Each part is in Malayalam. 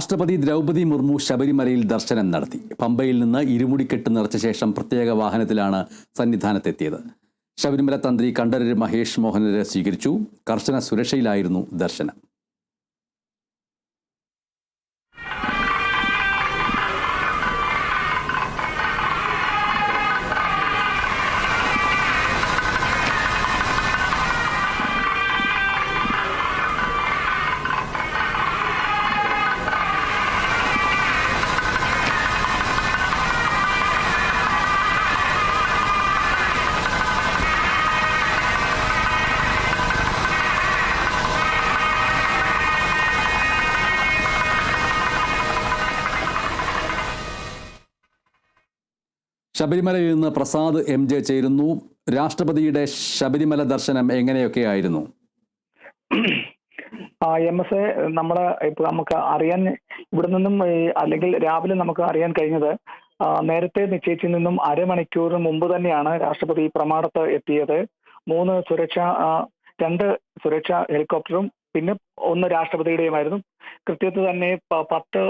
രാഷ്ട്രപതി ദ്രൗപദി മുർമു ശബരിമലയിൽ ദർശനം നടത്തി. പമ്പയിൽ നിന്ന് ഇരുമുടിക്കെട്ട് നിറച്ച ശേഷം പ്രത്യേക വാഹനത്തിലാണ് സന്നിധാനത്തെത്തിയത്. ശബരിമല തന്ത്രി കണ്ഠരര് മഹേഷ് മോഹനരെ സ്വീകരിച്ചു. കർശന സുരക്ഷയിലായിരുന്നു ദർശനം. ശബരിമലയിൽ നിന്ന് പ്രസാദ് എം ജെ ചേരുന്നു. രാഷ്ട്രപതിയുടെ ശബരിമല ദർശനം എങ്ങനെയൊക്കെയായിരുന്നു? ആ എം എസ് എ നമ്മൾ ഇപ്പൊ നമുക്ക് അറിയാൻ ഇവിടെ നിന്നും അല്ലെങ്കിൽ രാവിലെ നമുക്ക് അറിയാൻ കഴിഞ്ഞത് നേരത്തെ നിശ്ചയിച്ചിൽ നിന്നും അരമണിക്കൂർ മുമ്പ് തന്നെയാണ് രാഷ്ട്രപതി പ്രമാണത്ത് എത്തിയത്. മൂന്ന് സുരക്ഷ രണ്ട് സുരക്ഷാ ഹെലികോപ്റ്ററും പിന്നെ ഒന്ന് രാഷ്ട്രപതിയുടെയുമായിരുന്നു. കൃത്യത്തിൽ തന്നെ പത്ത്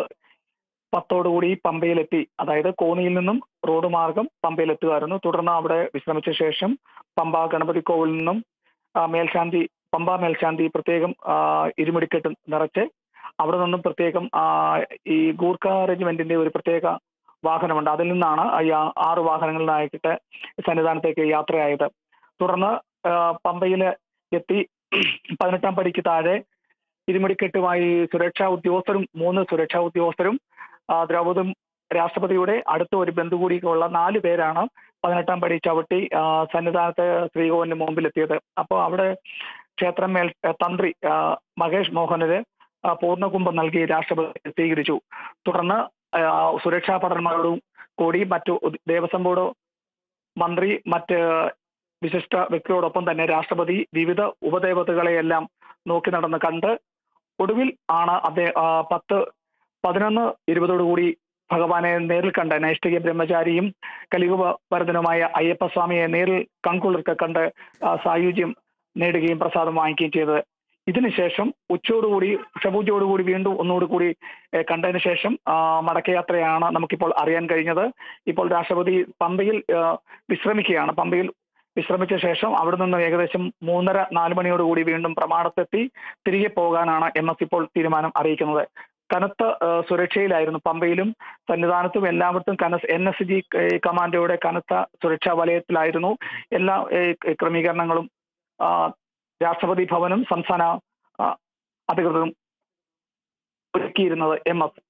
പത്തോടുകൂടി പമ്പയിലെത്തി. അതായത് കോന്നിയിൽ നിന്നും റോഡ് മാർഗം പമ്പയിലെത്തുകയായിരുന്നു. തുടർന്ന് അവിടെ വിശ്രമിച്ച ശേഷം പമ്പ ഗണപതി കോവിൽ നിന്നും മേൽശാന്തി പമ്പ മേൽശാന്തി പ്രത്യേകം ഇരുമിടിക്കെട്ട് നിറച്ച് അവിടെ നിന്നും പ്രത്യേകം ഈ ഗൂർഖ റെജിമെന്റിന്റെ ഒരു പ്രത്യേക വാഹനമുണ്ട്. അതിൽ നിന്നാണ് ആറ് വാഹനങ്ങളിലായിട്ട് സന്നിധാനത്തേക്ക് യാത്രയായത്. തുടർന്ന് പമ്പയിൽ എത്തി പതിനെട്ടാം പടിക്ക് താഴെ ഇരുമുടിക്കെട്ടുമായി സുരക്ഷാ ഉദ്യോഗസ്ഥരും മൂന്ന് സുരക്ഷാ ഉദ്യോഗസ്ഥരും ആ, ദ്രൗപദം രാഷ്ട്രപതിയുടെ അടുത്ത ഒരു ബന്ധു കൂടിയുള്ള നാല് പേരാണ് പതിനെട്ടാം പടി ചവിട്ടി സന്നിധാനത്ത് ശ്രീകോവിലിന് മുമ്പിലെത്തിയത്. അപ്പോൾ അവിടെ ക്ഷേത്രം മേൽ തന്ത്രി മഹേഷ് മോഹനര് പൂർണകുംഭം നൽകി രാഷ്ട്രപതി സ്വീകരിച്ചു. തുടർന്ന് സുരക്ഷാ ഭടന്മാരോടും കൂടി മറ്റു ദേവസ്വം ബോർഡ് മന്ത്രി മറ്റ് വിശിഷ്ട വ്യക്തിയോടൊപ്പം തന്നെ രാഷ്ട്രപതി വിവിധ ഉപദേവതകളെയെല്ലാം നോക്കി നടന്ന് കണ്ട് ഒടുവിൽ ആണ് അദ്ദേഹം പത്ത് പതിനൊന്ന് ഇരുപതോടുകൂടി ഭഗവാനെ നേരിൽ കണ്ട നൈഷ്ഠിക ബ്രഹ്മചാരിയും കലിയുഗ അയ്യപ്പസ്വാമിയെ നേരിൽ കൺകുളിർക്ക് കണ്ട് സായുജ്യം നേടുകയും പ്രസാദം വാങ്ങിക്കുകയും ചെയ്തത്. ഇതിനുശേഷം ഉച്ചയോടുകൂടി ഉഷപൂജയോടുകൂടി വീണ്ടും ഒന്നുകൂടി കൂടി കണ്ടതിന് ശേഷം മടക്കയാത്രയാണ് നമുക്കിപ്പോൾ അറിയാൻ കഴിഞ്ഞത്. ഇപ്പോൾ രാഷ്ട്രപതി പമ്പയിൽ വിശ്രമിക്കുകയാണ്. പമ്പയിൽ വിശ്രമിച്ച ശേഷം അവിടെ നിന്ന് ഏകദേശം മൂന്നര നാല് മണിയോടുകൂടി വീണ്ടും പ്രമാണത്തെത്തി തിരികെ പോകാനാണ് എം എസ് ഇപ്പോൾ തീരുമാനം അറിയിക്കുന്നത്. കനത്ത സുരക്ഷയിലായിരുന്നു. പമ്പയിലും സന്നിധാനത്തും എല്ലായിടത്തും കന എൻ എസ് ജി കമാൻഡോയുടെ കനത്ത സുരക്ഷാ വലയത്തിലായിരുന്നു. എല്ലാ ക്രമീകരണങ്ങളും രാഷ്ട്രപതി ഭവനും സംസ്ഥാന അധികൃതരും ഒരുക്കിയിരുന്നത് എം എസ്